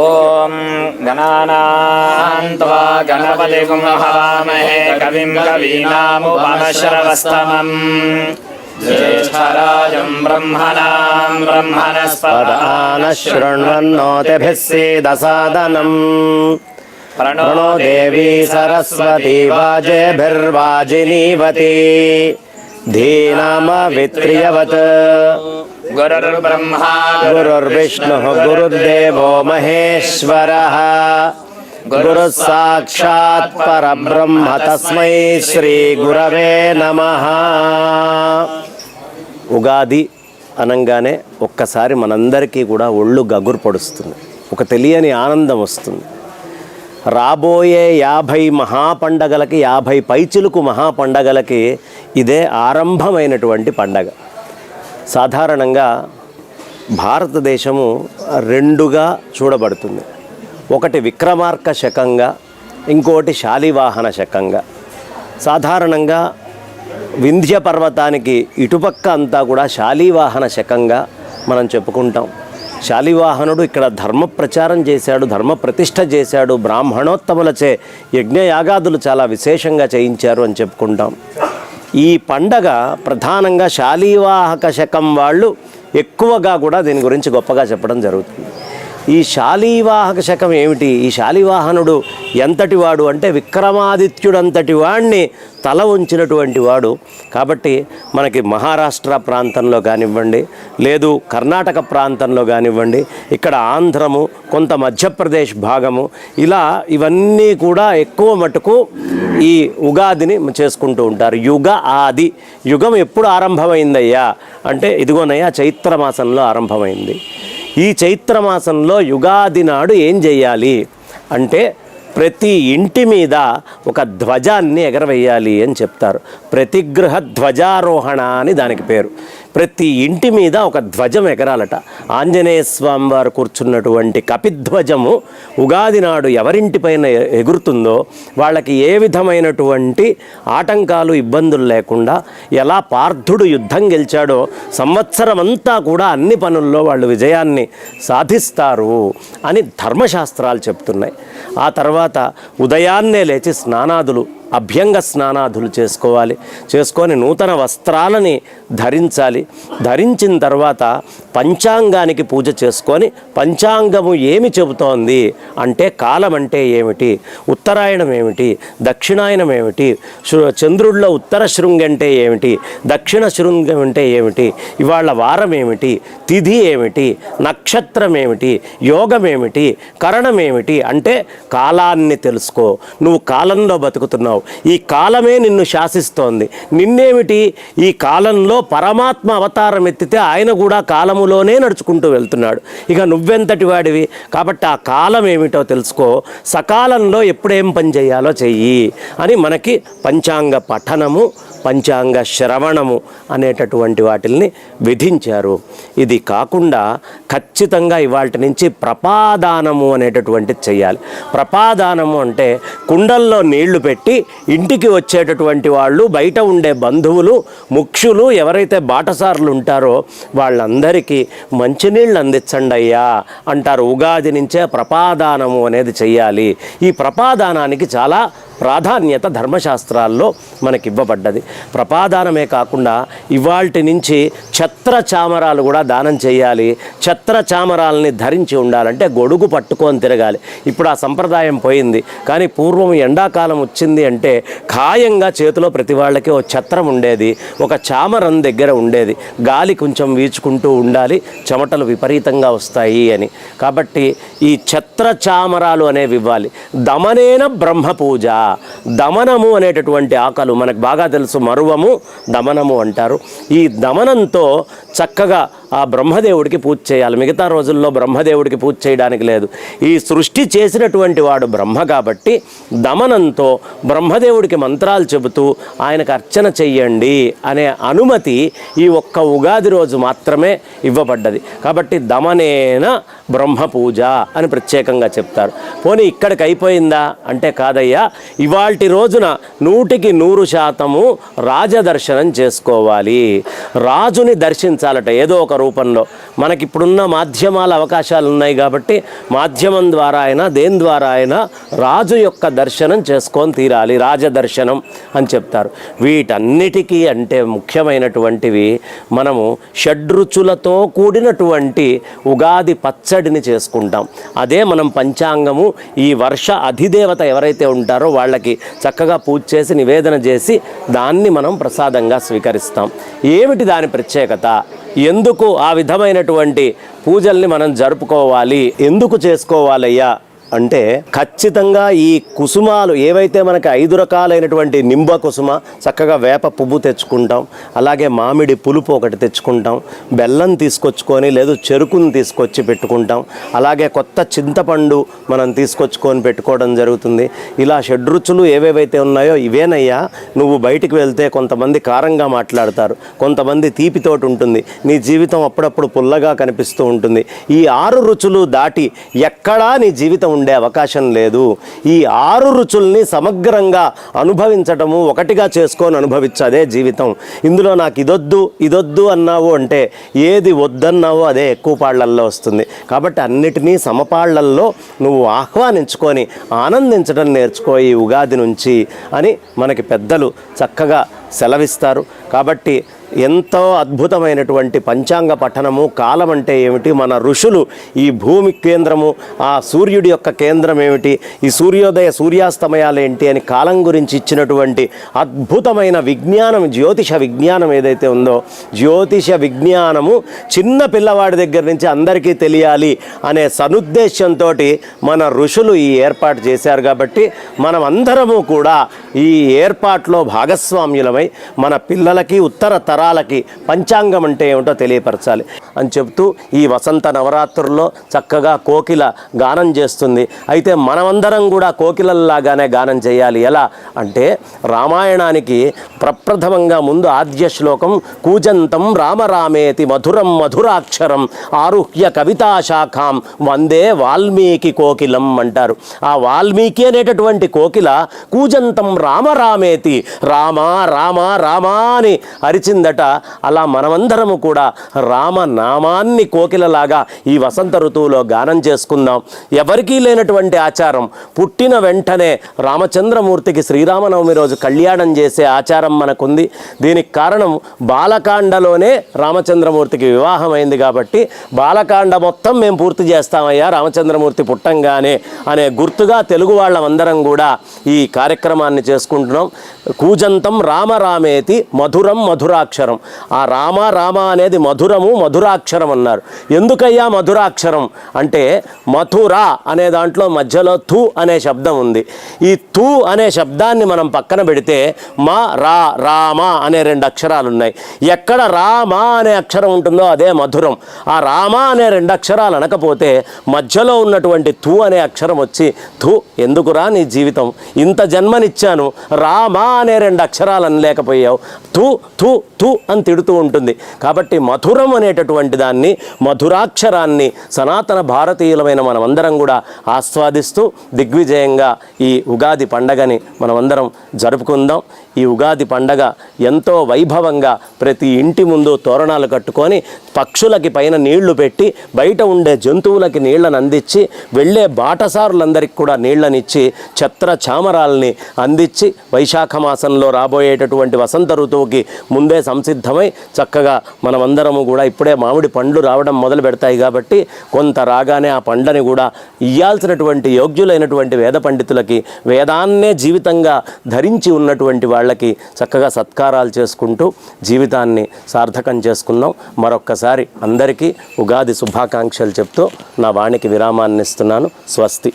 ॐ गणानान्त्वा गणपतिगुं हवामहे कविं कवीनामुपमश्रवस्तमम् ज्येष्ठराजं ब्रह्मणां ब्रह्मणस्पदान पदानः शृण्वन्नोतिभिः सीदसादनम् प्रणो देवी सरस्वती वाजेभिर्वाजिनीवती धीनामवित्रियवत् गुरुर्ब्रह्मा गुरुर्विष्णुः गुरुर्देवो महेश्वरः गुरुः साक्षात् परब्रह्म तस्मै శ్రీగురవే నమః ఉగాది అనంగానే ఒక్కసారి మనందరికీ కూడా ఒళ్ళు గగురు పడుస్తుంది ఒక తెలియని ఆనందం వస్తుంది రాబోయే యాభై మహాపండగలకి యాభై పైచిలుకు మహాపండగలకి ఇదే ఆరంభమైనటువంటి పండగ. సాధారణంగా భారతదేశము రెండుగా చూడబడుతుంది. ఒకటి విక్రమార్క శకంగా ఇంకోటి శాలివాహన శకంగా. సాధారణంగా వింధ్య పర్వతానికి ఇటుపక్క అంతా కూడా శాలివాహన శకంగా మనం చెప్పుకుంటాం. శాలివాహనుడు ఇక్కడ ధర్మ ప్రచారం చేశాడు ధర్మ ప్రతిష్ఠ చేశాడు బ్రాహ్మణోత్తములచే యజ్ఞయాగాదులు చాలా విశేషంగా చేయించారు అని చెప్పుకుంటాం. ఈ పండగ ప్రధానంగా శాలీవాహక శకం వాళ్ళు ఎక్కువగా కూడా దీని గురించి గొప్పగా చెప్పడం జరుగుతుంది. ఈ శాలీవాహక శకం ఏమిటి? ఈ శాలివాహనుడు ఎంతటి వాడు అంటే విక్రమాదిత్యుడంతటి వాడిని తల ఉంచినటువంటి వాడు. కాబట్టి మనకి మహారాష్ట్ర ప్రాంతంలో కానివ్వండి లేదు కర్ణాటక ప్రాంతంలో కానివ్వండి ఇక్కడ ఆంధ్రము కొంత మధ్యప్రదేశ్ భాగము ఇలా ఇవన్నీ కూడా ఎక్కువ మటుకు ఈ ఉగాదిని చేసుకుంటూ ఉంటారు. యుగ ఆది. యుగం ఎప్పుడు ఆరంభమైందయ్యా? అంటే ఇదిగోనయ్యా చైత్ర మాసంలో ఆరంభమైంది. ఈ చైత్రమాసంలో యుగాది నాడు ఏం చేయాలి? అంటే ప్రతి ఇంటి మీద ఒక ధ్వజాన్ని ఎగరవేయాలి అని చెప్తారు. ప్రతిగ్రహ ధ్వజారోహణ అని దానికి పేరు. ప్రతి ఇంటి మీద ఒక ధ్వజం ఎగరాలట. ఆంజనేయ స్వామి వారు కూర్చున్నటువంటి కపిధ్వజము ఉగాది నాడు ఎవరింటిపైన ఎ- ఎగురుతుందో వాళ్ళకి ఏ విధమైనటువంటి ఆటంకాలు ఇబ్బందులు లేకుండా ఎలా పార్థుడు యుద్ధం గెలిచాడో సంవత్సరం అంతా కూడా అన్ని పనుల్లో వాళ్ళు విజయాన్ని సాధిస్తారు అని ధర్మశాస్త్రాలు చెప్తున్నాయి. ఆ తర్వాత ఉదయాన్నే లేచి స్నానాదులు అభ్యంగ స్నానాదులు చేసుకోవాలి. చేసుకొని నూతన వస్త్రాలని ధరించాలి. ధరించిన తర్వాత పంచాంగానికి పూజ చేసుకొని పంచాంగము ఏమి చెబుతోంది అంటే కాలం అంటే ఏమిటి? ఉత్తరాయణం ఏమిటి? దక్షిణాయనం ఏమిటి? శృ- చంద్రుడిలో ఉత్తర శృంగి అంటే ఏమిటి? దక్షిణ శృంగం అంటే ఏమిటి? ఇవాళ వారం ఏమిటి? తిథి ఏమిటి? నక్షత్రం ఏమిటి? యోగం ఏమిటి? కరణం ఏమిటి? అంటే కాలాన్ని తెలుసుకో. నువ్వు కాలంలో బతుకుతున్నావు. ఈ కాలమే నిన్ను శాసిస్తోంది. నిన్నేమిటి? ఈ కాలంలో పరమాత్మ అవతారం ఎత్తితే ఆయన కూడా కాలములోనే నడుచుకుంటూ వెళ్తున్నాడు. ఇక నువ్వెంతటి వాడివి? కాబట్టి ఆ కాలం ఏమిటో తెలుసుకో. సకాలంలో ఎప్పుడేం పని చేయాలో చెయ్యి అని మనకి పంచాంగ పఠనము పంచాంగ శ్రవణము అనేటటువంటి వాటిల్ని విధించారు. ఇది కాకుండా ఖచ్చితంగా ఇవాటి నుంచి ప్రపాదానము అనేటటువంటిది చేయాలి ప్రపాదానము అంటే కుండల్లో నీళ్ళు పెట్టి ఇంటికి వచ్చేటటువంటి వాళ్ళు బయట ఉండే బంధువులు ముఖ్యులు ఎవరైతే బాటసారులు ఉంటారో వాళ్ళందరికీ మంచినీళ్ళు అందించండి అయ్యా అంటారు. ఉగాది నుంచే ప్రపాదానము అనేది చేయాలి ఈ ప్రపాదానానికి చాలా ప్రాధాన్యత ధర్మశాస్త్రాల్లో మనకి ఇవ్వబడ్డది ప్రపాదానమే కాకుండా ఇవాల్టి నుంచి ఛత్ర చామరాలు కూడా దానం చేయాలి. ఛత్ర చామరాలని ధరించి ఉండాలంటే గొడుగు పట్టుకొని తిరగాలి. ఇప్పుడు ఆ సంప్రదాయం పోయింది. కానీ పూర్వం ఎండాకాలం వచ్చింది అంటే ఖాయంగా చేతిలో ప్రతి వాళ్ళకి ఓ ఛత్రం ఉండేది. ఒక చామరం దగ్గర ఉండేది. గాలి కొంచెం వీచుకుంటూ ఉండాలి. చెమటలు విపరీతంగా వస్తాయి అని. కాబట్టి ఈ ఛత్ర చామరాలు అనేవి ఇవ్వాలి. దమనేన బ్రహ్మ పూజ. దమనము అనేటటువంటి ఆకలు మనకు బాగా తెలుసు. మరువము దమనము అంటారు. ఈ దమనంతో చక్కగా ఆ బ్రహ్మదేవుడికి పూజ చేయాలి. మిగతా రోజుల్లో బ్రహ్మదేవుడికి పూజ చేయడానికి లేదు. ఈ సృష్టి చేసినటువంటి వాడు బ్రహ్మ కాబట్టి దమనంతో బ్రహ్మదేవుడికి మంత్రాలు చెబుతూ ఆయనకు అర్చన చెయ్యండి అనే అనుమతి ఈ ఒక్క ఉగాది రోజు మాత్రమే ఇవ్వబడ్డది. కాబట్టి దమనేన బ్రహ్మ పూజ అని ప్రత్యేకంగా చెప్తారు. పోనీ ఇక్కడికి అయిపోయిందా? అంటే కాదయ్యా ఇవాల్టి రోజున నూటికి నూరు శాతము రాజదర్శనం చేసుకోవాలి. రాజుని దర్శించాలట. ఏదో ఒక రూపంలో. మనకిప్పుడున్న మాధ్యమాల అవకాశాలు ఉన్నాయి కాబట్టి మాధ్యమం ద్వారా అయినా దేని ద్వారా అయినా రాజు యొక్క దర్శనం చేసుకొని తీరాలి రాజదర్శనం అని చెప్తారు. వీటన్నిటికీ అంటే ముఖ్యమైనటువంటివి మనము షడ్రుచులతో కూడినటువంటి ఉగాది పచ్చడిని చేసుకుంటాం. అదే మనం పంచాంగము ఈ వర్ష అధిదేవత ఎవరైతే ఉంటారో వాళ్ళకి చక్కగా పూజ చేసి నివేదన చేసి దాన్ని మనం ప్రసాదంగా స్వీకరిస్తాం. ఏమిటి దాని ప్రత్యేకత? ఎందుకు ఆ విధమైనటువంటి పూజల్ని మనం జరుపుకోవాలి? ఎందుకు చేసుకోవాలయ్యా? అంటే ఖచ్చితంగా ఈ కుసుమాలు ఏవైతే మనకి ఐదు రకాలైనటువంటి నింబ కుసుమ చక్కగా వేప పువ్వు తెచ్చుకుంటాం అలాగే మామిడి పులుపు ఒకటి తెచ్చుకుంటాం బెల్లం తీసుకొచ్చుకొని లేదు చెరుకుని తీసుకొచ్చి పెట్టుకుంటాం అలాగే కొత్త చింతపండు మనం తీసుకొచ్చుకొని పెట్టుకోవడం జరుగుతుంది. ఇలా షడ్రుచులు ఏవేవైతే ఉన్నాయో ఇవేనయ్యా నువ్వు బయటికి వెళ్తే కొంతమంది కారంగా మాట్లాడతారు కొంతమంది తీపితోటి ఉంటుంది నీ జీవితం అప్పుడప్పుడు పుల్లగా కనిపిస్తూ ఉంటుంది. ఈ ఆరు రుచులు దాటి ఎక్కడా నీ జీవితం ఉండే అవకాశం లేదు. ఈ ఆరు రుచుల్ని సమగ్రంగా అనుభవించటము ఒకటిగా చేసుకొని అనుభవించదే జీవితం. ఇందులో నాకు ఇదొద్దు ఇదొద్దు అన్నావు అంటే ఏది వద్దన్నావో అదే ఎక్కువ పాళ్ళల్లో వస్తుంది. కాబట్టి అన్నిటినీ సమపాళ్ళల్లో నువ్వు ఆహ్వానించుకొని ఆనందించడం నేర్చుకో ఈ ఉగాది నుంచి అని మనకి పెద్దలు చక్కగా సెలవిస్తారు. కాబట్టి ఎంతో అద్భుతమైనటువంటి పంచాంగ పఠనము కాలం అంటే ఏమిటి? మన ఋషులు ఈ భూమి కేంద్రము ఆ సూర్యుడి యొక్క కేంద్రం ఏమిటి? ఈ సూర్యోదయ సూర్యాస్తమయాలు ఏంటి అని కాలం గురించి ఇచ్చినటువంటి అద్భుతమైన విజ్ఞానం జ్యోతిష విజ్ఞానం ఏదైతే ఉందో జ్యోతిష విజ్ఞానము చిన్న పిల్లవాడి దగ్గర నుంచి అందరికీ తెలియాలి అనే సనుద్దేశంతో మన ఋషులు ఈ ఏర్పాటు చేశారు కాబట్టి మనం అందరము కూడా ఈ ఏర్పాట్లో భాగస్వామ్యులమై మన పిల్లలకి ఉత్తర తర తరాలకి పంచాంగం అంటే ఏమిటో తెలియపరచాలి అని చెప్తూ ఈ వసంత నవరాత్రుల్లో చక్కగా కోకిల గానం చేస్తుంది. అయితే మనమందరం కూడా కోకిలల్లాగానే గానం చేయాలి. ఎలా? అంటే రామాయణానికి ప్రప్రథమంగా ముందు ఆద్య శ్లోకం కూజంతం రామరామేతి మధురం మధురాక్షరం ఆరుహ్య కవితాశాఖాం వందే వాల్మీకి కోకిలం అంటారు. ఆ వాల్మీకి అనేటటువంటి కోకిల కూజంతం రామరామేతి రామ రామ రామా అని అరిచిందట అలా మనమందరము కూడా రామనామాన్ని కోకిలలాగా ఈ వసంత ఋతువులో గానం చేసుకుందాం. ఎవరికీ లేనటువంటి ఆచారం. పుట్టిన వెంటనే రామచంద్రమూర్తికి శ్రీరామనవమి రోజు కళ్యాణం చేసే ఆచారం మనకుంది. దీనికి కారణం బాలకాండలోనే రామచంద్రమూర్తికి వివాహం అయింది కాబట్టి బాలకాండ మొత్తం మేము పూర్తి చేస్తామయ్యా రామచంద్రమూర్తి పుట్టంగానే అనే గుర్తుగా తెలుగు వాళ్ళమందరం కూడా ఈ కార్యక్రమాన్ని చేసుకుంటున్నాం. కూజంతం రామరామేతి మధురం మధురాక్ష మధురాక్షరం ఆ రామ రామ అనేది మధురము మధురాక్షరం అన్నారు. ఎందుకయ్యా మధురాక్షరం? అంటే మథుర అనే దాంట్లో మధ్యలో థు అనే శబ్దం ఉంది. ఈ థు అనే శబ్దాన్ని మనం పక్కన పెడితే మా రా రామ అనే రెండు అక్షరాలు ఉన్నాయి ఎక్కడ రామ అనే అక్షరం ఉంటుందో అదే మధురం. ఆ రామ అనే రెండు అక్షరాలు అనకపోతే మధ్యలో ఉన్నటువంటి థు అనే అక్షరం వచ్చి థు ఎందుకురా నీ జీవితం? ఇంత జన్మనిచ్చాను. రామ అనే రెండు అక్షరాలు అనలేకపోయావు. థు థు థు అని తిడుతూ ఉంటుంది. కాబట్టి మధురం అనేటటువంటి దాన్ని మధురాక్షరాన్ని సనాతన భారతీయులమైన మనమందరం కూడా ఆస్వాదిస్తూ దిగ్విజయంగా ఈ ఉగాది పండగని మనమందరం జరుపుకుందాం. ఈ ఉగాది పండగ ఎంతో వైభవంగా ప్రతి ఇంటి ముందు తోరణాలు కట్టుకొని పక్షులకి పైన నీళ్ళు పెట్టి బయట ఉండే జంతువులకి నీళ్ళను అందించి వెళ్ళే బాటసారులందరికీ కూడా నీళ్ళనిచ్చి ఛత్ర చామరాల్ని అందించి వైశాఖ మాసంలో రాబోయేటటువంటి వసంత ఋతువుకి ముందే సంసిద్ధమై చక్కగా మనమందరము కూడా ఇప్పుడే మామిడి పండ్లు రావడం మొదలు పెడతాయి కాబట్టి కొంత రాగానే ఆ పండ్లని కూడా ఇయ్యాల్సినటువంటి యోగ్యులైనటువంటి వేద పండితులకి వేదాన్నే జీవితంగా ధరించి ఉన్నటువంటి వాళ్ళకి చక్కగా సత్కారాలు చేసుకుంటూ జీవితాన్ని సార్థకం చేసుకుందాం మరొక్కసారి అందరికీ ఉగాది శుభాకాంక్షలు చెప్తూ నా వాణికి విరామాన్ని ఇస్తున్నాను స్వస్తి.